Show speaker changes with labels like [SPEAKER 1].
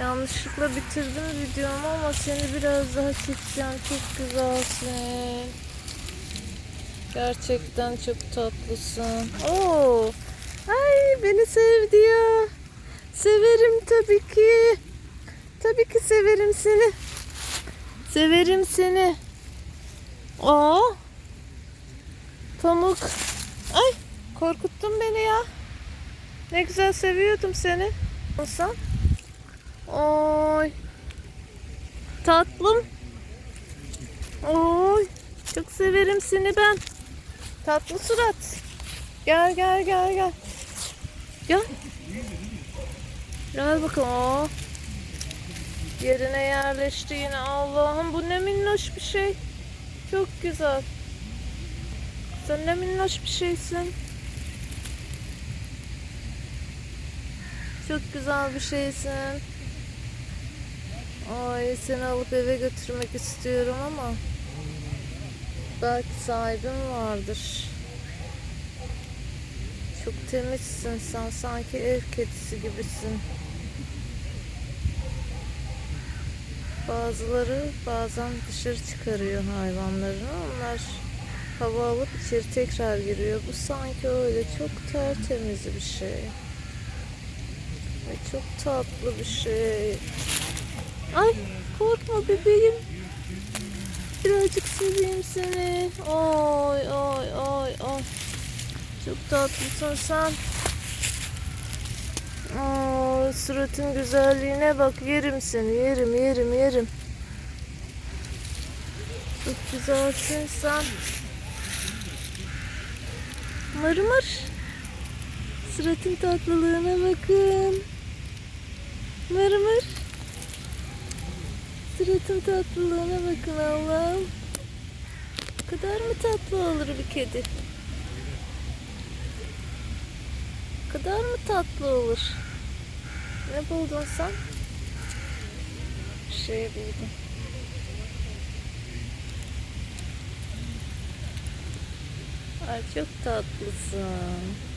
[SPEAKER 1] Yanlışlıkla bitirdim videomu ama seni biraz daha çekeceğim. Çok güzelsin. Gerçekten çok tatlısın. Oo. Ay beni sevdi ya. Severim tabii ki. Tabii ki severim seni. Severim seni. Aa. Pamuk. Ay korkuttun beni ya. Ne güzel seviyordum seni. Olsan. Oy. Tatlım. Oy. Çok severim seni ben. Tatlı surat. Gel gel gel gel. Gel. Gel bakalım. Oo. Yerine yerleşti yine. Allah'ım bu ne minnoş bir şey. Çok güzel. Sen ne minnoş bir şeysin. Çok güzel bir şeysin. Seni alıp eve götürmek istiyorum ama belki sahibin vardır. Çok temizsin sen sanki ev kedisi gibisin. Bazıları bazen dışarı çıkarıyor hayvanlarını. Onlar hava alıp içeri tekrar giriyor. Bu sanki öyle çok tertemiz bir şey. Ve çok tatlı bir şey. Ay korkma bebeğim. Birazcık seveyim seni. Oy oy oy oy. Çok tatlısın sen. Aa, suratın güzelliğine bak. Yerim seni. Yerim yerim yerim. Çok güzelsin sen. Mır mır. Suratın tatlılığına bakın. Mır mır. Suratın tatlılığına bakın Allah'ım. Bu kadar mı tatlı olur bir kedi? Bu kadar mı tatlı olur? Ne buldun sen? Bir şey buldum. Ay çok tatlısın.